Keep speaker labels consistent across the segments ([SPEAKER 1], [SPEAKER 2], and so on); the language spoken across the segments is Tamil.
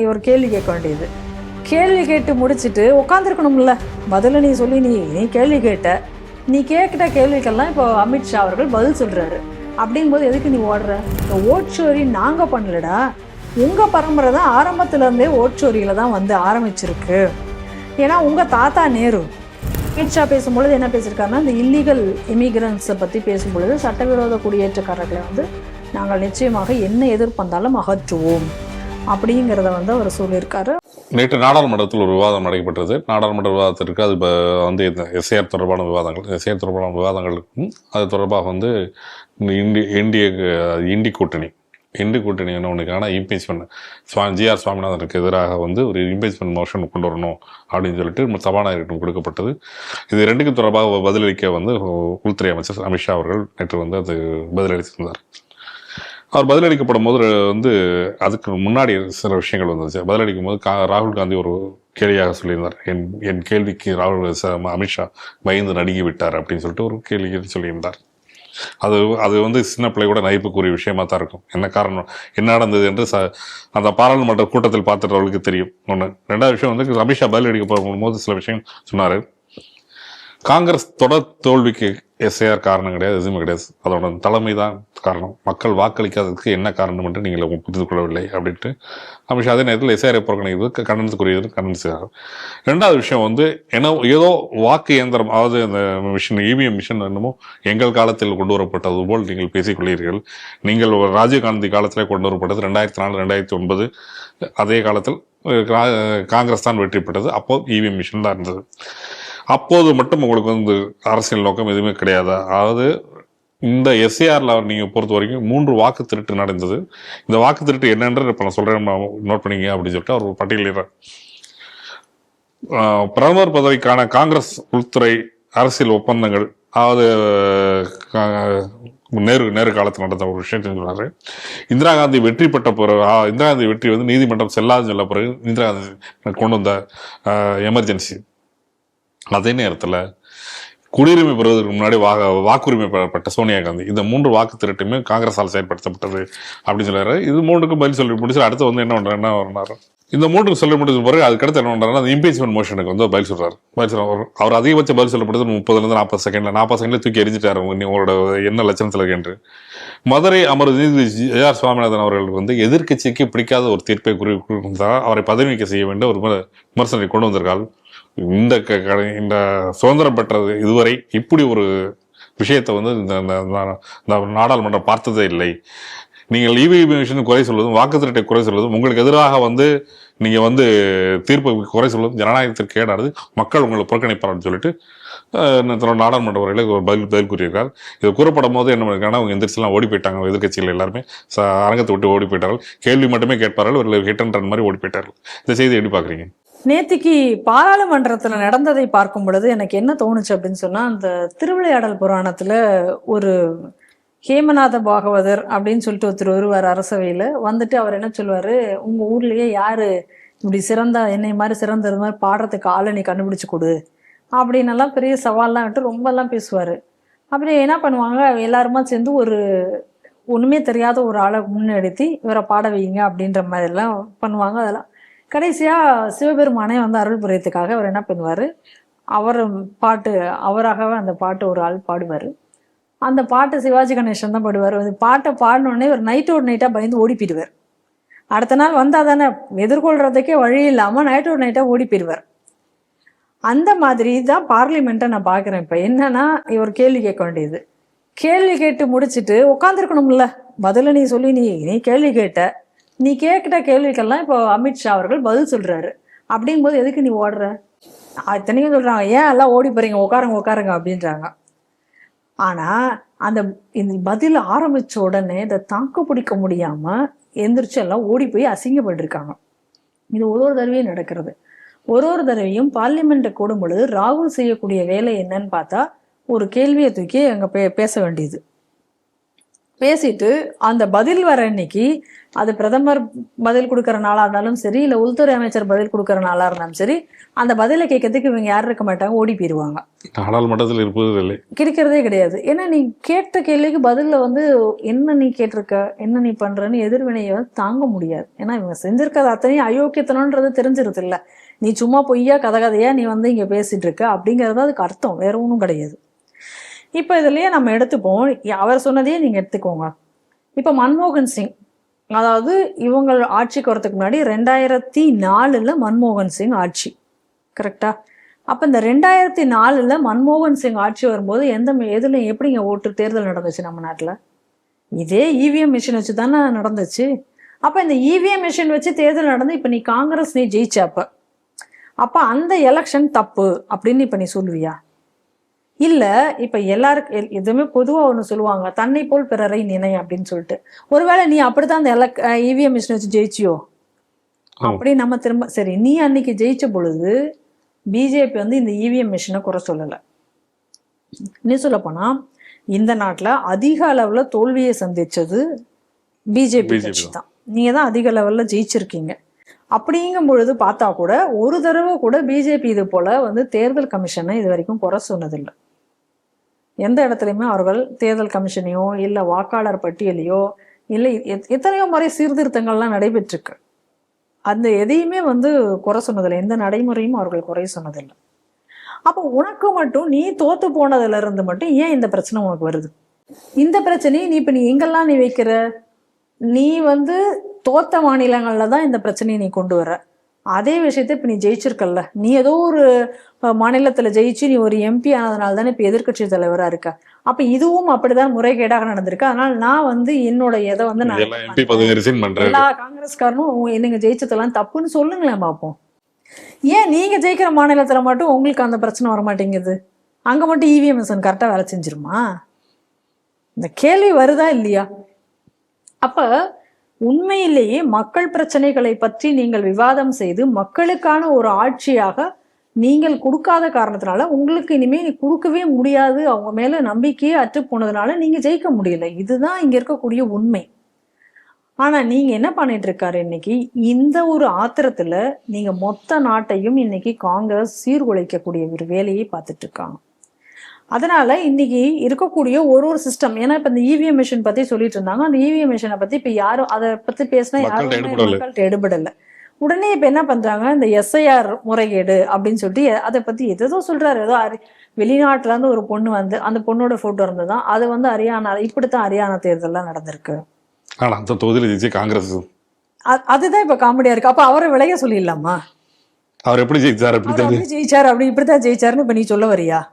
[SPEAKER 1] இவர் கேள்வி கேட்க வேண்டியது. கேள்வி கேட்டு முடிச்சுட்டு உட்காந்துருக்கணும்ல பதில நீ சொல்லி நீ நீ கேள்வி கேட்ட நீ கேட்கிட்ட கேள்விக்கெல்லாம் இப்போ அமித்ஷா அவர்கள் பதில் சொல்றாரு. அப்படிங்கும்போது எதுக்கு நீ ஓடுற? இந்த ஓட்சோரி நாங்கள் பண்ணலடா. உங்கள் பரம்பரை தான் ஆரம்பத்துலேருந்தே ஓட்சோரியில் தான் வந்து ஆரம்பிச்சிருக்கு. ஏன்னா உங்கள் தாத்தா நேரு அமித்ஷா பேசும்பொழுது என்ன பேசியிருக்காருன்னா இந்த இல்லீகல் இமிகிரன்ஸை பற்றி பேசும்பொழுது சட்டவிரோத குடியேற்றக்காரர்களை வந்து நாங்கள் நிச்சயமாக என்ன எதிர்ப்பு வந்தாலும் அகற்றுவோம். அப்படிங்கிறத வந்து அவர் சொல்லியிருக்காரு.
[SPEAKER 2] நேற்று நாடாளுமன்றத்தில் ஒரு விவாதம் நடைபெற்றது. நாடாளுமன்ற விவாதத்திற்கு அது இப்போ வந்து இந்த எஸ்ஐஆர் தொடர்பான விவாதங்கள். எஸ்ஐஆர் தொடர்பான விவாதங்களுக்கும் அது தொடர்பாக வந்து இண்டி இந்திய இண்டி கூட்டணி இண்டி கூட்டணி என்ன ஒன்றுக்கான இம்பீச்மெண்ட் சுவா ஜிஆர் சுவாமிநாதனுக்கு எதிராக வந்து ஒரு இம்பீச்மெண்ட் மோஷன் கொண்டு வரணும் அப்படின்னு சொல்லிட்டு சபாநாயகரிடம் கொடுக்கப்பட்டது. இது ரெண்டுக்கும் தொடர்பாக பதிலளிக்க வந்து உள்துறை அமைச்சர் அமித்ஷா அவர்கள் நேற்று வந்து அது பதிலளித்திருந்தார். அவர் பதிலளிக்கப்படும் போது வந்து அதுக்கு முன்னாடி சில விஷயங்கள் வந்துச்சு பதிலளிக்கும் போது கா ராகுல் காந்தி ஒரு கேள்வியாக சொல்லியிருந்தார். என் என் கேள்விக்கு ராகுல் ச- அமித்ஷா பயந்து நடுங்கி விட்டார் அப்படின்னு சொல்லிட்டு ஒரு கேள்வி சொல்லியிருந்தார். அது அது வந்து சின்ன பிள்ளை கூட நகைப்புக்குரிய விஷயமா தான் இருக்கும். என்ன காரணம்? என்ன நடந்தது என்று ச அந்த பாராளுமன்ற கூட்டத்தில் பார்த்துட்டவர்களுக்கு தெரியும். ஒன்று ரெண்டாவது விஷயம் வந்து அமித்ஷா பதிலளிக்க போகும்போது சில விஷயம் சொன்னார். காங்கிரஸ் தொடர் தோல்விக்கு எஸ்ஐஆர் காரணம் கிடையாது எதுவுமே கிடையாது. அதோட தலைமை தான் காரணம். மக்கள் வாக்களிக்காததுக்கு என்ன காரணம் என்று நீங்கள் புரிந்து கொள்ளவில்லை அப்படின்ட்டு அமித்ஷா அதே நேரத்தில் எஸ்ஐஆரை புறக்கணிக்கிறது கண்டனத்துக்குரியது கண்டனிச்சார் ரெண்டாவது விஷயம் வந்து என்ன ஏதோ வாக்கு இயந்திரம் அதாவது அந்த மிஷின் இவிஎம் மிஷின் என்னமோ எங்கள் காலத்தில் கொண்டு வரப்பட்டது போல் நீங்கள் பேசிக்கொள்ளீர்கள் நீங்கள் ஒரு ராஜீவ்காந்தி காலத்திலே கொண்டு வரப்பட்டது ரெண்டாயிரத்தி நாலு ரெண்டாயிரத்தி ஒன்பது அதே காலத்தில் காங்கிரஸ் தான் வெற்றி பெற்றது. அப்போ இவிஎம் மிஷின் தான் இருந்தது. அப்போது மட்டும் உங்களுக்கு வந்து அரசியல் நோக்கம் எதுவுமே கிடையாது. அதாவது இந்த எஸ்ஏஆர்ல நீங்கள் பொறுத்த வரைக்கும் மூன்று வாக்கு திருட்டு நடந்தது. இந்த வாக்கு திருட்டு என்னன்ற இப்போ நான் சொல்கிறேன் நோட் பண்ணிங்க அப்படின்னு சொல்லிட்டு அவர் பட்டியலிடுறார் பிரதமர் பதவிக்கான காங்கிரஸ் உள்துறை அரசியல் ஒப்பந்தங்கள் அதாவது நேரு நேரு காலத்தில் நடந்த ஒரு விஷயம் சொல்கிறாரு இந்திரா காந்தி வெற்றி பெற்ற பிறகு இந்திரா காந்தி வெற்றி வந்து நீதிமன்றம் செல்லாதுன்னு சொல்ல பிறகு இந்திரா காந்தி கொண்டு வந்த எமர்ஜென்சி. அதே நேரத்தில் குடியுரிமை பெறுவதற்கு முன்னாடி வா வாக்குரிமை பெறப்பட்ட சோனியா காந்தி இந்த மூன்று வாக்கு திரட்டுமே காங்கிரஸால் செயல்படுத்தப்பட்டது அப்படின்னு சொல்கிறாரு இது மூன்றுக்கும் பதில் சொல்லி முடிச்சு அடுத்து வந்து என்ன பண்ணுறாரு என்ன பண்ணாரு இந்த மூன்றுக்கு சொல்லி முடிஞ்ச பிறகு அதுக்கடுத்து என்ன பண்றாரு அந்த இம்பீச்மெண்ட் மோஷனுக்கு வந்து பதில் சொல்கிறார் பதில் சொல்கிறார் அவர்- அதிகபட்ச பதில் சொல்லப்படுது முப்பதுலேருந்து நாற்பது செகண்டில் நாற்பது செகண்ட்ல தூக்கி எரிஞ்சிட்டார் உங்களோட என்ன லட்சணத்தில் என்று மதுரை அமர் நீதிபதி ஜி ஆர் சுவாமிநாதன் அவர்களுக்கு வந்து எதிர்க்கட்சிக்கு பிடிக்காத ஒரு தீர்ப்பை குறி குறிப்பிட்டால் அவரை பதவி நீக்க செய்ய வேண்டிய ஒரு விமர்சனத்தை கொண்டு வந்திருக்காள் இந்த க- இந்த சுதந்திரம் பெற்றது இதுவரை இப்படி ஒரு விஷயத்தை வந்து இந்த நாடாளுமன்றம் பார்த்ததே இல்லை. நீங்கள் இவிஎம் விஷயத்தை குறை சொல்வதும் வாக்கு திருட்டை குறை சொல்வதும் உங்களுக்கு எதிராக வந்து நீங்கள் வந்து தீர்ப்பு குறை சொல்வதும் ஜனநாயகத்திற்கு கேடானது மக்கள் உங்களை புறக்கணிப்பார்னு சொல்லிட்டு தன்னோட நாடாளுமன்ற வரையில் ஒரு பதில் பதில் கூறியிருக்கார். இது கூறப்படும் போது என்ன பண்ணிருக்காங்கன்னா அவங்க எந்திரிச்சுலாம் ஓடி போயிட்டாங்க. எதிர்கட்சிகள் எல்லாருமே ச- அரங்கத்தை விட்டு ஓடி போயிட்டார்கள். கேள்வி மட்டுமே கேட்பார்கள். ஒரு ஹிட் அண்ட் ரன் மாதிரி ஓடி போயிட்டார்கள். இந்த செய்தி எப்படி பார்க்குறீங்க?
[SPEAKER 1] நேத்திக்கு பாராளுமன்றத்தில் நடந்ததை பார்க்கும் பொழுது எனக்கு என்ன தோணுச்சு அப்படின்னு சொன்னால் அந்த திருவிளையாடல் புராணத்தில் ஒரு ஹேமநாத பாகவதர் அப்படின்னு சொல்லிட்டு ஒருத்தர் வருவார் அரசவையில். வந்துட்டு அவர் என்ன சொல்லுவார் உங்கள் ஊர்லேயே யார் இப்படி சிறந்த என்னை மாதிரி சிறந்த இது மாதிரி பாடுறதுக்கு ஆளை நீ கண்டுபிடிச்சு கொடு அப்படின்னெல்லாம் பெரிய சவால்லாம் விட்டு ரொம்பலாம் பேசுவார். அப்படி என்ன பண்ணுவாங்க எல்லாருமா சேர்ந்து ஒரு ஒன்றுமே தெரியாத ஒரு ஆளை முன்னெடுத்தி இவரை பாட வைங்க அப்படின்ற மாதிரிலாம் பண்ணுவாங்க. அதெல்லாம் கடைசியாக சிவபெருமானே வந்து அருள் புரியத்துக்காக அவர் என்ன பண்ணுவார்? அவர் பாட்டு அவராகவே அந்த பாட்டு ஒரு ஆள் பாடுவார். அந்த பாட்டு சிவாஜி கணேசன் தான் பாடுவார். அந்த பாட்டை பாடினோடனே ஒரு நைட்டோட நைட்டாக பயந்து ஓடி போயிடுவார் அடுத்த நாள் வந்தால் தானே எதிர்கொள்றதுக்கே வழி இல்லாமல் நைட்டோட நைட்டாக ஓடி போயிடுவார் அந்த மாதிரி தான் பார்லிமெண்ட்டை நான் பார்க்குறேன் இப்போ. என்னன்னா இவர் கேள்வி கேட்க வேண்டியது. கேள்வி கேட்டு முடிச்சுட்டு உட்காந்துருக்கணும்ல பதில நீ சொல்லி நீ நீ கேள்வி கேட்ட நீ கேட்கிட்ட கேள்விக்கெல்லாம் இப்போ அமித்ஷா அவர்கள் பதில் சொல்றாரு. அப்படிங்கும்போது எதுக்கு நீ ஓடுற? அத்தனையும் சொல்றாங்க. ஏன் எல்லாம் ஓடி போறீங்க? உட்காருங்க உட்காருங்க அப்படின்றாங்க. ஆனா அந்த இந்த பதில் ஆரம்பிச்ச உடனே இதை தாக்கு பிடிக்க முடியாம எந்திரிச்சு எல்லாம் ஓடி போய் அசிங்கப்பட்டிருக்காங்க. இது ஒரு ஒரு தடவையும் நடக்கிறது. ஒரு ஒரு தடவையும் பார்லிமெண்ட்டை கூடும் பொழுது ராகுல் செய்யக்கூடிய வேலை என்னன்னு பார்த்தா ஒரு கேள்வியை தூக்கி அங்க பே பேச வேண்டியது. பேசிட்டு அந்த பதில் வர அன்னைக்கு அது பிரதமர் பதில் கொடுக்குற நாளா இருந்தாலும் சரி இல்ல உள்துறை அமைச்சர் பதில் கொடுக்குற நாளா இருந்தாலும் சரி அந்த பதிலை கேட்கறதுக்கு இவங்க யாரும் இருக்க மாட்டாங்க ஓடி போயிருவாங்க.
[SPEAKER 2] நாடாளுமன்றத்தில் இருப்பது இல்லை.
[SPEAKER 1] கிடைக்கிறதே கிடையாது. ஏன்னா நீ கேட்ட கேள்விக்கு பதில்ல வந்து என்ன நீ கேட்டிருக்க என்ன நீ பண்றன்னு எதிர்வினையை வந்து தாங்க முடியாது. ஏன்னா இவங்க செஞ்சிருக்கிறது அத்தனையும் அயோக்கியத்தனம்ன்றது தெரிஞ்சிருது இல்ல நீ சும்மா பொய்யா கதை கதையா நீ வந்து இங்க பேசிட்டு இருக்க அப்படிங்கறது அதுக்கு அர்த்தம். வேற ஒன்றும் கிடையாது. இப்போ இதுலேயே நம்ம எடுத்துப்போம். அவர் சொன்னதையே நீங்கள் எடுத்துக்கோங்க. இப்போ மன்மோகன் சிங் அதாவது இவங்க ஆட்சிக்கு வரதுக்கு முன்னாடி ரெண்டாயிரத்தி நாலில் மன்மோகன் சிங் ஆட்சி கரெக்டா அப்போ இந்த ரெண்டாயிரத்தி நாலுல மன்மோகன் சிங் ஆட்சி வரும்போது எந்த எதில் எப்படிங்க ஓட்டு தேர்தல் நடந்துச்சு நம்ம நாட்டில்? இதே இவிஎம் மிஷின் வச்சு தானே நடந்துச்சு. அப்போ இந்த இவிஎம் மிஷின் வச்சு தேர்தல் நடந்து இப்போ நீ காங்கிரஸ் நீ ஜெயிச்ச அப்போ. அப்போ அந்த எலெக்ஷன் தப்பு அப்படின்னு இப்போ நீ சொல்லுவியா? இல்ல இப்ப எல்லாருக்கும் எல்- எதுவுமே பொதுவா ஒண்ணு சொல்லுவாங்க தன்னை போல் பிறரை நினை அப்படின்னு சொல்லிட்டு. ஒருவேளை நீ அப்படித்தான் அந்த எலக் இவிஎம் மிஷின் வச்சு ஜெயிச்சியோ. அப்படி நம்ம திரும்ப சரி நீ அன்னைக்கு ஜெயிச்ச பொழுது பிஜேபி வந்து இந்த இவிஎம் மிஷினை குறை சொல்லல. நீ சொல்ல போனா இந்த நாட்டுல அதிக அளவுல தோல்வியை சந்திச்சது பிஜேபி கட்சி தான். நீங்க தான் அதிக லெவல்ல ஜெயிச்சிருக்கீங்க. அப்படிங்கும் பொழுது பார்த்தா கூட ஒரு தடவை கூட பிஜேபி இது போல வந்து தேர்தல் கமிஷனை இது வரைக்கும் குறை சொன்னதில்லை. எந்த இடத்துலையுமே அவர்கள் தேர்தல் கமிஷனையோ இல்லை வாக்காளர் பட்டியலையோ இல்லை எத்தனையோ முறை சீர்திருத்தங்கள்லாம் நடைபெற்றிருக்கு. அந்த எதையுமே வந்து குறை சொன்னதில்லை. எந்த நடைமுறையும் அவர்கள் குறை சொன்னதில்லை. அப்போ உனக்கு மட்டும் நீ தோத்து போனதுல இருந்து மட்டும் ஏன் இந்த பிரச்சனை உனக்கு வருது? இந்த பிரச்சனையை நீ இப்போ நீ எங்கெல்லாம் நீ வைக்கிற? நீ வந்து தோத்த மாநிலங்களில் தான் இந்த பிரச்சனையை நீ கொண்டு வர. அதே விஷயத்தை இப்ப நீ ஜெயிச்சிருக்கல்ல. நீ ஏதோ ஒரு மாநிலத்துல ஜெயிச்சு நீ ஒரு எம்பி ஆனதுனால தானே இப்ப எதிர்க்கட்சி தலைவரா இருக்க. அப்ப இதுவும் அப்படிதான் முறைகேடாக நடந்திருக்கு. அதனால நான் வந்து என்னோட இதை வந்து நான் எல்லா காங்கிரஸ்காரனும் நீங்க ஜெயிச்சதெல்லாம் தப்புன்னு சொல்லுங்களேன் பார்ப்போம் ஏன் நீங்க ஜெயிக்கிற மாநிலத்துல மட்டும் உங்களுக்கு அந்த பிரச்சனை வர மாட்டேங்குது அங்க மட்டும் இவிஎம் மிஷன் கரெக்டா வேலை செஞ்சிருமா? இந்த கேள்வி வருதா இல்லையா? அப்ப உண்மையிலேயே மக்கள் பிரச்சனைகளை பற்றி நீங்கள் விவாதம் செய்து மக்களுக்கான ஒரு ஆட்சியாக நீங்கள் கொடுக்காத காரணத்தினால உங்களுக்கு இனிமே நீ கொடுக்கவே முடியாது. அவங்க மேல நம்பிக்கையே அற்று போனதுனால நீங்க ஜெயிக்க முடியல. இதுதான் இங்க இருக்கக்கூடிய உண்மை. ஆனா நீங்க என்ன பண்ணிட்டு இருக்காரு இன்னைக்கு? இந்த ஒரு ஆத்திரத்துல நீங்க மொத்த நாட்டையும் இன்னைக்கு காங்கிரஸ் சீர்குலைக்கக்கூடிய ஒரு வேலையை பார்த்துட்டு இருக்காங்க. அதனால இன்னைக்கு இருக்கக்கூடிய ஒரு ஒரு சிஸ்டம் ஏன்னா இப்ப இந்த இவிஎம் மிஷின் பத்தி சொல்லிட்டு இருந்தாங்க. அந்த இவிஎம் மிஷினை பத்தி இப்ப யாரும் அதை பத்தி பேசினா யாரும்
[SPEAKER 2] எடுபடல.
[SPEAKER 1] மக்கள்கிட்ட எடுபடல. உடனே இப்ப என்ன பண்றாங்க? இந்த எஸ்ஐஆர் முறைகேடு அப்படின்னு சொல்லிட்டு அதை பத்தி எதோ சொல்றாரு. ஏதோ அரி- வெளிநாட்டுல இருந்து ஒரு பொண்ணு வந்து அந்த பொண்ணோட போட்டோ இருந்ததுதான் அது வந்து ஹரியானா இப்படித்தான் ஹரியானா தேர்தல்லாம் நடந்திருக்கு.
[SPEAKER 2] அந்த தொகுதியில் காங்கிரஸ்.
[SPEAKER 1] அதுதான் இப்ப காமெடியா இருக்கு. அப்ப அவரை விளைய சொல்லிடலாமா?
[SPEAKER 2] அவர் எப்படி ஜெயிச்சார்?
[SPEAKER 1] அப்படி ஜெயிச்சாரு அப்படி இப்படித்தான் ஜெயிச்சாருன்னு இப்ப நீ சொல்ல வரியா?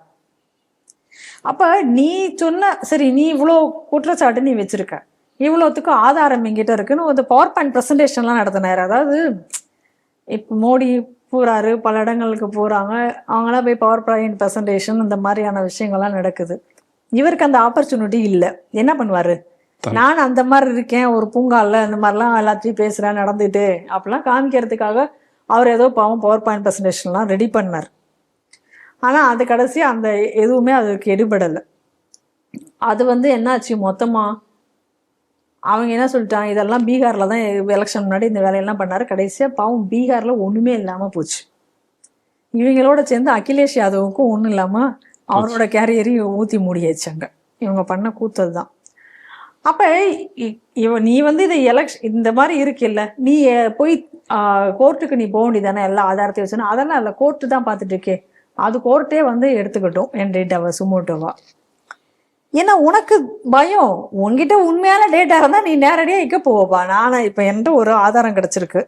[SPEAKER 1] அப்ப நீ சொன்ன சரி நீ இவ்வளோ குற்றச்சாட்டு நீ வச்சிருக்க. இவ்வளோத்துக்கும் ஆதாரம் எங்கிட்ட இருக்குன்னு ஒரு பவர் பாயிண்ட் ப்ரெசன்டேஷன்லாம் நடத்தினாரு. அதாவது இப்போ மோடி போறாரு பல இடங்களுக்கு போறாங்க. அவங்களாம் போய் பவர் பாயிண்ட் ப்ரெசன்டேஷன் இந்த மாதிரியான விஷயங்கள்லாம் நடக்குது. இவருக்கு அந்த ஆப்பர்ச்சுனிட்டி இல்லை. என்ன பண்ணுவாரு? நான் அந்த மாதிரி இருக்கேன் ஒரு பூங்கால இந்த மாதிரிலாம் எல்லாத்தையும் பேசுறேன் நடந்துட்டு அப்படிலாம் காமிக்கிறதுக்காக அவர் ஏதோ பாவம் பவர் பாயிண்ட் ப்ரெசன்டேஷன்லாம் ரெடி பண்ணார். ஆனா அது கடைசி அந்த எதுவுமே அதுக்கு எடுபடலை. அது வந்து என்னாச்சு மொத்தமா? அவங்க என்ன சொல்லிட்டாங்க? இதெல்லாம் பீகார்ல தான் எலெக்ஷன் முன்னாடி இந்த வேலையெல்லாம் பண்ணாரு. கடைசியா பாவம் பீகார்ல ஒண்ணுமே இல்லாம போச்சு. இவங்களோட சேர்ந்து அகிலேஷ் யாதவுக்கும் ஒண்ணும் இல்லாம அவரோட கேரியரையும் ஊத்தி மூடியாச்சாங்க இவங்க பண்ண கூத்தது தான். அப்ப இவ நீ வந்து இதை எலெக்ஷன் இந்த மாதிரி இருக்குல்ல நீ போய் கோர்ட்டுக்கு நீ போக வேண்டியதானே எல்லா ஆதாரத்தையும் வச்சுன்னா. அதெல்லாம் இல்லை கோர்ட்டு தான் பார்த்துட்டு இருக்கே. அது கோர்ட்டே வந்து எடுத்துக்கட்டும் என் டேட்டாவை சுமோட்டோவா ஏன்னா உனக்கு பயம். உன்கிட்ட உண்மையான டேட்டா இருந்தால் நீ நேரடியாக இங்க போவப்பா. நானே இப்போ என்கிட்ட ஒரு ஆதாரம் கிடச்சிருக்கு.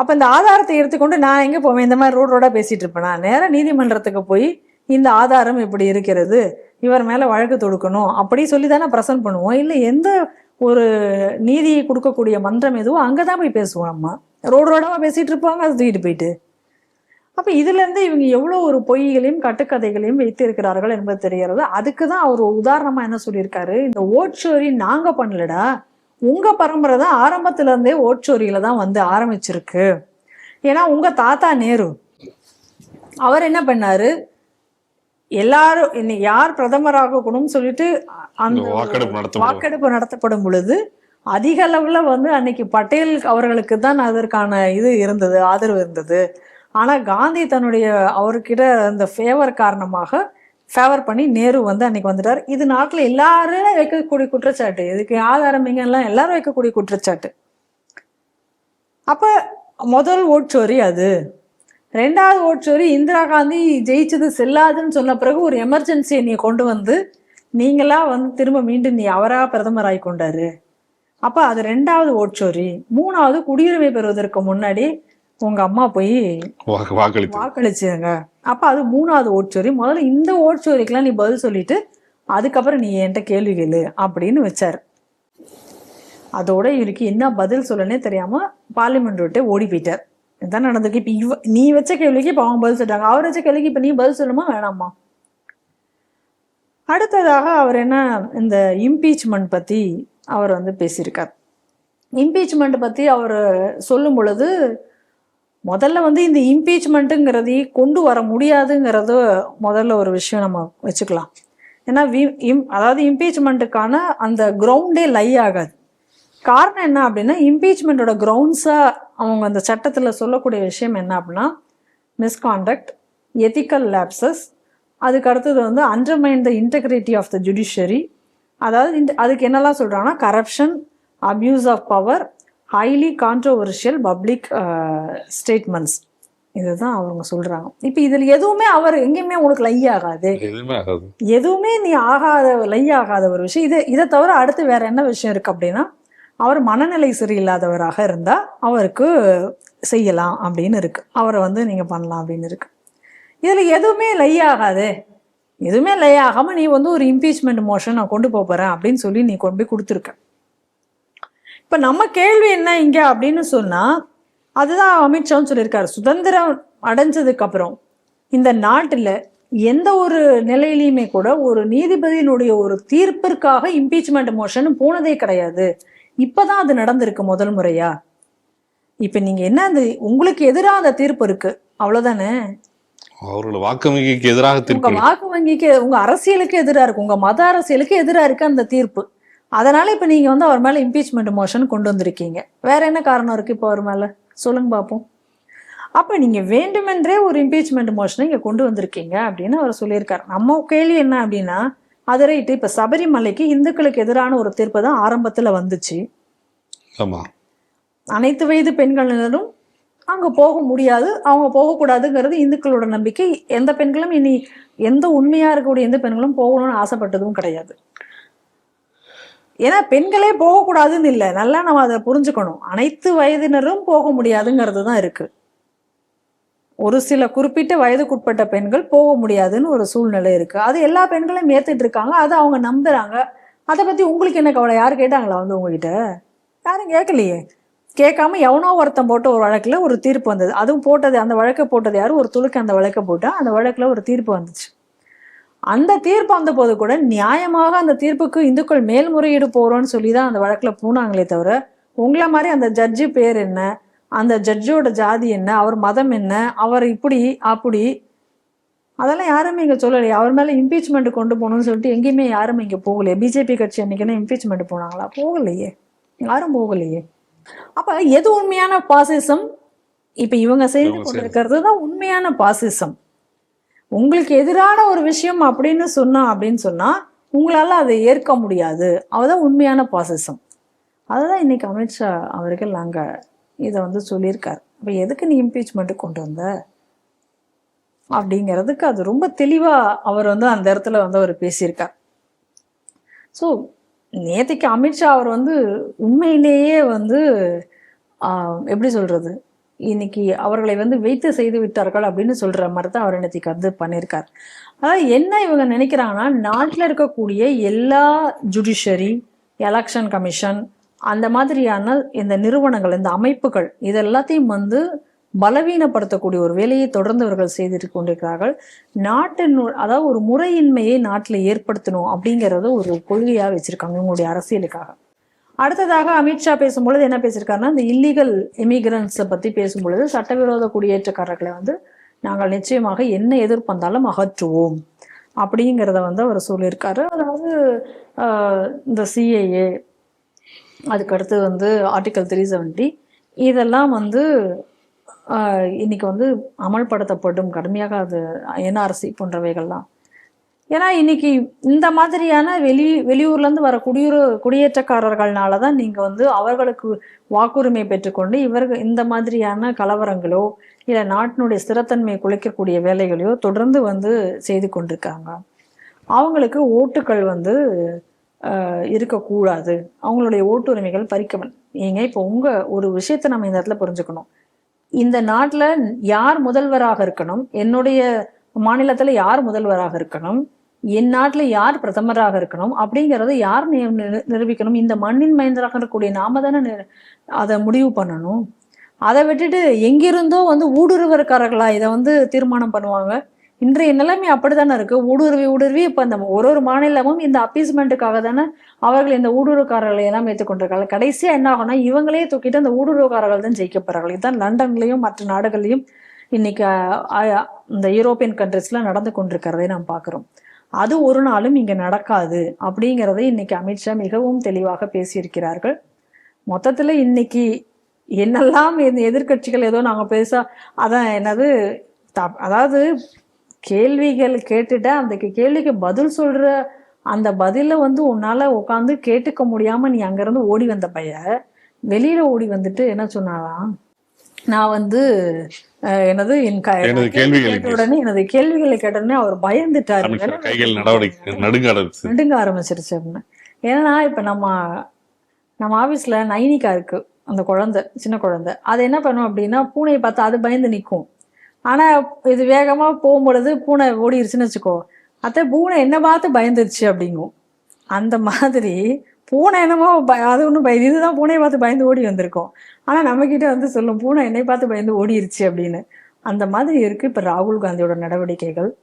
[SPEAKER 1] அப்போ இந்த ஆதாரத்தை எடுத்துக்கொண்டு நான் எங்கே போவேன்? இந்த மாதிரி ரோட் ரோடாக பேசிகிட்டு இருப்பேன்? நான் நீதிமன்றத்துக்கு போய் இந்த ஆதாரம் இப்படி இருக்கிறது. இவர் மேலே வழக்கு தொடுக்கணும். அப்படி சொல்லி தானே பிரசன்ட் பண்ணுவோம். இல்லை எந்த ஒரு நீதியை கொடுக்கக்கூடிய மன்றம் எதுவோ அங்கே தான் போய் பேசுவோம் நம்ம ரோடு ரோடாவா பேசிகிட்டு இருப்பாங்க அது தூக்கிட்டு போயிட்டு. அப்ப இதுல இருந்து இவங்க எவ்வளவு ஒரு பொய்களையும் கட்டுக்கதைகளையும் வைத்திருக்கிறார்கள் என்பது தெரிகிறது. அதுக்கு தான் அவர் உதாரணமா என்ன சொல்லியிருக்காரு? இந்த ஓட்சோரி நாங்க பண்ணலடா. உங்க பரம்பரை தான் ஆரம்பத்துல இருந்தே ஓட்சோரியில தான் வந்து ஆரம்பிச்சிருக்கு. ஏன்னா உங்க தாத்தா நேரு அவர் என்ன பண்ணாரு? எல்லாரும் இன்னை யார் பிரதமராகணும்னு சொல்லிட்டு அந்த
[SPEAKER 2] வாக்கெடுப்பு நடத்தப்படும்
[SPEAKER 1] பொழுது அதிக அளவுல வந்து அன்னைக்கு பட்டேல் அவர்களுக்கு தான் அதற்கான இது இருந்தது ஆதரவு இருந்தது. ஆனால் காந்தி தன்னுடைய அவர்கிட்ட அந்த ஃபேவர் காரணமாக ஃபேவர் பண்ணி நேரு வந்து அன்னைக்கு வந்துட்டார். இது நாட்டில் எல்லாரும் வைக்கக்கூடிய குற்றச்சாட்டு. இதுக்கு ஆதாரமிங்கெல்லாம் எல்லாரும் வைக்கக்கூடிய குற்றச்சாட்டு. அப்போ முதல் ஓட்சோரி அது. ரெண்டாவது ஓட்சோரி இந்திரா காந்தி ஜெயிச்சது செல்லாதுன்னு சொன்ன பிறகு ஒரு எமர்ஜென்சியை நீ கொண்டு வந்து நீங்களா வந்து திரும்ப மீண்டும் நீ அவராக பிரதமர் ஆகி கொண்டாரு. அப்போ அது ரெண்டாவது ஓட்சோரி மூணாவது குடியுரிமை பெறுவதற்கு முன்னாடி உங்க அம்மா போய்
[SPEAKER 2] வாக்கு வாக்களித்து
[SPEAKER 1] வாக்களிச்சுங்க. அப்ப அது மூணாவது ஓட்சோரி முதல்ல இந்த ஓட்சோரிக்கெல்லாம் நீ பதில் சொல்லிட்டு அதுக்கப்புறம் நீ என்கிட்ட கேள்வி கேளு அப்படின்னு வச்சாரு. அதோட இவருக்கு என்ன பதில் சொல்லனே தெரியாம பார்லிமெண்ட் விட்டு ஓடி போயிட்டார். இதான் நடந்திருக்கு. இப்ப இவ நீ வச்ச கேள்விக்கு இப்ப அவங்க பதில் சொல்லிட்டாங்க. அவர் வச்ச கேள்விக்கு இப்ப நீ பதில் சொல்லுமா வேணாமா? அடுத்ததாக அவர் என்ன இந்த இம்பீச்மெண்ட் பத்தி அவர் வந்து பேசியிருக்கார். இம்பீச்மெண்ட் பத்தி அவர் சொல்லும் பொழுது முதல்ல வந்து இந்த இம்பீச்மெண்ட்டுங்கிறதை கொண்டு வர முடியாதுங்கிறது முதல்ல ஒரு விஷயம் நம்ம வச்சுக்கலாம். ஏன்னா வி- இம் அதாவது இம்பீச்மெண்ட்டுக்கான அந்த கிரவுண்டே லை ஆகாது. காரணம் என்ன அப்படின்னா இம்பீச்மெண்ட்டோட கிரவுண்ட்ஸாக அவங்க அந்த சட்டத்தில் சொல்லக்கூடிய விஷயம் என்ன அப்படின்னா மிஸ்காண்டக்ட் எத்திக்கல் லேப்சஸ் அதுக்கு அடுத்தது வந்து undermine the integrity of the judiciary அதாவது இந்த அதுக்கு என்னெல்லாம் சொல்கிறாங்கன்னா corruption abuse of power highly controversial public statements இதுதான் அவங்க சொல்கிறாங்க இப்போ இதில் எதுவுமே அவர் எங்கேயுமே உங்களுக்கு லை ஆகாது.
[SPEAKER 2] எதுவுமே
[SPEAKER 1] நீ ஆகாத லை ஆகாத ஒரு விஷயம். இது இதை தவிர அடுத்து வேற என்ன விஷயம் இருக்கு அப்படின்னா அவர் மனநிலை சரியில்லாதவராக இருந்தா அவருக்கு செய்யலாம் அப்படின்னு இருக்கு. அவரை வந்து நீங்க பண்ணலாம் அப்படின்னு இருக்கு. இதுல எதுவுமே லை ஆகாது. எதுவுமே லை ஆகாம நீ வந்து ஒரு இம்பீச்மெண்ட் மோஷன் நான் கொண்டு போறேன் அப்படின்னு சொல்லி நீ கொண்டு போய் கொடுத்துருக்க. இப்ப நம்ம கேள்வி என்ன இங்க அப்படின்னு சொன்னா அதுதான் அமித்ஷாவும் சொல்லியிருக்காரு. சுதந்திரம் அடைஞ்சதுக்கு அப்புறம் இந்த நாட்டுல எந்த ஒரு நிலையிலையுமே கூட ஒரு நீதிபதியினுடைய ஒரு தீர்ப்பிற்காக இம்பீச்மெண்ட் மோஷன் போனதே கிடையாது. இப்பதான் அது நடந்திருக்கு முதல் முறையா? இப்ப நீங்க என்ன அந்த உங்களுக்கு எதிராக அந்த தீர்ப்பு இருக்கு. அவ்வளவுதானே?
[SPEAKER 2] அவர்கள் வாக்கு வங்கிக்கு எதிராக
[SPEAKER 1] உங்க
[SPEAKER 2] தீர்ப்பு
[SPEAKER 1] வாக்கு வங்கிக்கு உங்க அரசியலுக்கு எதிரா இருக்கு. உங்க மத அரசியலுக்கு எதிரா இருக்கு அந்த தீர்ப்பு. அதனால இப்ப நீங்க வந்து அவர் மேல இம்பீச்மெண்ட் மோஷன் கொண்டு வந்திருக்கீங்க. வேற என்ன காரணம் இருக்கு இப்போ அவர் மேல? சொல்லுங்க பாப்போம். அப்ப நீங்க வேண்டுமென்றே ஒரு இம்பீச்மெண்ட் மோஷனை இங்க கொண்டு வந்திருக்கீங்க அப்படின்னு அவர் சொல்லியிருக்காரு. நம்ம கேள்வி என்ன அப்படின்னா அது ரைட்டு இப்ப சபரிமலைக்கு இந்துக்களுக்கு எதிரான ஒரு தீர்ப்பு தான் ஆரம்பத்துல வந்துச்சு.
[SPEAKER 2] ஆமா.
[SPEAKER 1] அனைத்து வயது பெண்களினரும் அங்க போக முடியாது. அவங்க போகக்கூடாதுங்கிறது இந்துக்களோட நம்பிக்கை. எந்த பெண்களும் இனி எந்த உண்மையா இருக்கக்கூடிய எந்த பெண்களும் போகணும்னு ஆசைப்பட்டதும் கிடையாது. ஏன்னா பெண்களே போகக்கூடாதுன்னு இல்லை. நல்லா நம்ம அதை புரிஞ்சுக்கணும். அனைத்து வயதினரும் போக முடியாதுங்கிறது தான் இருக்கு. ஒரு சில குறிப்பிட்ட வயதுக்குட்பட்ட பெண்கள் போக முடியாதுன்னு ஒரு சூழ்நிலை இருக்கு. அது எல்லா பெண்களையும் ஏத்துட்டு இருக்காங்க. அதை அவங்க நம்புறாங்க. அதை பத்தி உங்களுக்கு என்ன கவலை? யார் கேட்டாங்களா வந்து உங்ககிட்ட? யாரும் கேட்கலையே. கேட்காம எவனோ ஒருத்தன் போட்ட ஒரு வழக்கில் ஒரு தீர்ப்பு வந்தது. அதுவும் போட்டது அந்த வழக்கை போட்டது யாரும் ஒரு துளுக்கு அந்த வழக்கை போட்டால் அந்த வழக்கில் ஒரு தீர்ப்பு வந்துச்சு. அந்த தீர்ப்பு வந்த போது கூட நியாயமாக அந்த தீர்ப்புக்கு இந்துக்கள் மேல்முறையீடு போறோம்னு சொல்லி தான் அந்த வழக்குல போனாங்களே தவிர உங்களை மாதிரி அந்த ஜட்ஜு பேர் என்ன அந்த ஜட்ஜோட ஜாதி என்ன அவர் மதம் என்ன அவர் இப்படி அப்படி அதெல்லாம் யாருமே இங்க சொல்லலையே. அவர் மேல இம்பீச்மெண்ட் கொண்டு போகணும்னு சொல்லிட்டு எங்கேயுமே யாரும் இங்க போகலையே. பிஜேபி கட்சி அன்னைக்குன்னா இம்பீச்மெண்ட் போனாங்களா? போகலையே. யாரும் போகலையே. அப்ப எது உண்மையான பாசிசம்? இப்ப இவங்க செய்து கொண்டிருக்கிறது தான் உண்மையான பாசிசம். உங்களுக்கு எதிரான ஒரு விஷயம் அப்படின்னு சொன்னா அப்படின்னு சொன்னா உங்களால அதை ஏற்க முடியாது. அதுதான் உண்மையான பாசிசம் அதுதான் இன்னைக்கு அமித்ஷா அவர்கள் அங்க இதை வந்து சொல்லியிருக்கார். அப்ப எதுக்கு நீ இம்பீச்மெண்ட் கொண்டு வந்த? அப்படிங்கிறதுக்கு அது ரொம்ப தெளிவா அவர் வந்து அந்த இடத்துல வந்து அவர் பேசியிருக்கார். ஸோ நேற்றுக்கு அமித்ஷா அவர் வந்து உண்மையிலேயே வந்து எப்படி சொல்றது? இன்னைக்கு அவர்களை வந்து வைத்து செய்து விட்டார்கள் அப்படின்னு சொல்ற மாதிரி தான் அவர் இன்னைக்கு வந்து பண்ணியிருக்கார். அதாவது என்ன இவங்க நினைக்கிறாங்கன்னா நாட்டில் இருக்கக்கூடிய எல்லா ஜுடிஷரி எலெக்ஷன் கமிஷன் அந்த மாதிரியான இந்த நிறுவனங்கள் இந்த அமைப்புகள் இது எல்லாத்தையும் வந்து பலவீனப்படுத்தக்கூடிய ஒரு வேலையை தொடர்ந்து அவர்கள் செய்து கொண்டிருக்கிறார்கள். நாட்டின் அதாவது ஒரு முறையின்மையை நாட்டில் ஏற்படுத்தணும் அப்படிங்கிறத ஒரு கொள்கையாக வச்சிருக்காங்க இவங்களுடைய அரசியலுக்காக. அடுத்ததாக அமித்ஷா பேசும்பொழுது என்ன பேசியிருக்காருன்னா இந்த இல்லீகல் எமிகிரன்ஸை பற்றி பேசும்பொழுது சட்டவிரோத குடியேற்றக்காரர்களை வந்து நாங்கள் நிச்சயமாக என்ன எதிர்ப்பு வந்தாலும் அகற்றுவோம் அப்படிங்கிறத வந்து அவர் சொல்லியிருக்காரு. அதாவது இந்த சிஏஏ அதுக்கடுத்து வந்து ஆர்டிக்கல் த்ரீ செவன்ட்டி இதெல்லாம் வந்து இன்னைக்கு வந்து அமல்படுத்தப்படும் கடுமையாக அது என்ஆர்சி போன்றவைகள்லாம். ஏன்னா இன்னைக்கு இந்த மாதிரியான வெளி வெளியூர்லேருந்து வர குடியுறு குடியேற்றக்காரர்கள்னால தான் நீங்கள் வந்து அவர்களுக்கு வாக்குரிமை பெற்றுக்கொண்டு இவர்கள் இந்த மாதிரியான கலவரங்களோ இல்லை நாட்டினுடைய ஸ்திரத்தன்மையை குலைக்கக்கூடிய வேலைகளையோ தொடர்ந்து வந்து செய்து கொண்டிருக்காங்க. அவங்களுக்கு ஓட்டுகள் வந்து இருக்கக்கூடாது. அவங்களுடைய ஓட்டுரிமைகள் பறிக்கவன் நீங்கள் இப்போ உங்கள் ஒரு விஷயத்தை நம்ம இந்த இடத்துல புரிஞ்சுக்கணும். இந்த நாட்டில் யார் முதல்வராக இருக்கணும்? என்னுடைய மாநிலத்தில் யார் முதல்வராக இருக்கணும்? என் நாட்டில் யார் பிரதமராக இருக்கணும் அப்படிங்கிறத யார் நிரூபிக்கணும்? இந்த மண்ணின் மைந்தராக இருக்கக்கூடிய நாம தானே அதை முடிவு பண்ணணும்? அதை விட்டுட்டு எங்கிருந்தோ வந்து ஊடுருவற்காரர்களா இதை வந்து தீர்மானம் பண்ணுவாங்க? இன்றைய நிலைமை அப்படித்தானே இருக்கு. ஊடுருவி ஊடுருவி இப்போ இந்த ஒரு ஒரு மாநிலமும் இந்த அப்பீஸ்மெண்ட்டுக்காக தானே அவர்கள் இந்த ஊடுருவக்காரர்களை எல்லாம் ஏற்றுக்கொண்டிருக்காங்க கடைசியா என்ன ஆகும்னா இவங்களே தூக்கிட்டு அந்த ஊடுருவக்காரர்கள் தான் ஜெயிக்க போறார்கள் இதுதான் லண்டன்லையும் மற்ற நாடுகள்லையும் இன்னைக்கு இந்த யூரோப்பியன் கண்ட்ரிஸ்ல நடந்து கொண்டிருக்கிறதை நாம் பார்க்குறோம். அது ஒரு நாளும் இங்கே நடக்காது அப்படிங்கிறதை இன்னைக்கு அமித்ஷா மிகவும் தெளிவாக பேசியிருக்கிறார்கள். மொத்தத்தில் இன்னைக்கு என்னெல்லாம் எதிர்கட்சிகள் எதிர்க்கட்சிகள் ஏதோ நாங்கள் பெருசாக அதான் என்னது த- அதாவது கேள்விகள் கேட்டுட்டு அந்த கேள்விக்கு பதில் சொல்கிற அந்த பதிலை வந்து உன்னால் உட்காந்து கேட்டுக்க முடியாமல் நீ அங்கேருந்து ஓடி வந்த பைய வெளியில் ஓடி வந்துட்டு என்ன சொன்னாலாம் நான் வந்து எனது என்
[SPEAKER 2] எனது
[SPEAKER 1] கேள்வி
[SPEAKER 2] கேள்விகளை
[SPEAKER 1] உடனே எனது கேள்விகளை கேட்ட உடனே அவர் பயந்துட்டாரு.
[SPEAKER 2] கைகள் நடவடிக்கை நடுங்க ஆரம்பிச்சு.
[SPEAKER 1] நடுங்க ஆரம்பிச்சிருச்சு அப்படின்னு. ஏன்னா இப்ப நம்ம நம்ம ஆபீஸ்ல நைனிகா இருக்கு அந்த குழந்தை சின்ன குழந்தை. அது என்ன பண்ணும் அப்படின்னா பூனையை பார்த்து அது பயந்து நிற்கும் ஆனா இது வேகமா போகும்பொழுது பூனை ஓடிருச்சுன்னு வச்சுக்கோ அத்தை பூனை என்ன பார்த்து பயந்துருச்சு அப்படிங்கும். அந்த மாதிரி பூனை என்னமோ ப- அது ஒன்றும் பய இதுதான் பூனையை பார்த்து பயந்து ஓடி வந்திருக்கோம். ஆனா நம்ம கிட்ட வந்து சொல்லும் பூனை என்னை பார்த்து பயந்து ஓடிருச்சு அப்படின்னு. அந்த மாதிரி இருக்கு இப்போ ராகுல் காந்தியோட நடவடிக்கைகள்.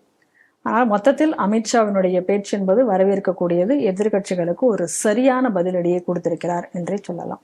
[SPEAKER 1] ஆனால் மொத்தத்தில் அமித்ஷாவினுடைய பேச்சு என்பது வரவேற்கக்கூடியது. எதிர்க்கட்சிகளுக்கு ஒரு சரியான பதிலடியை கொடுத்திருக்கிறார் என்றே சொல்லலாம்.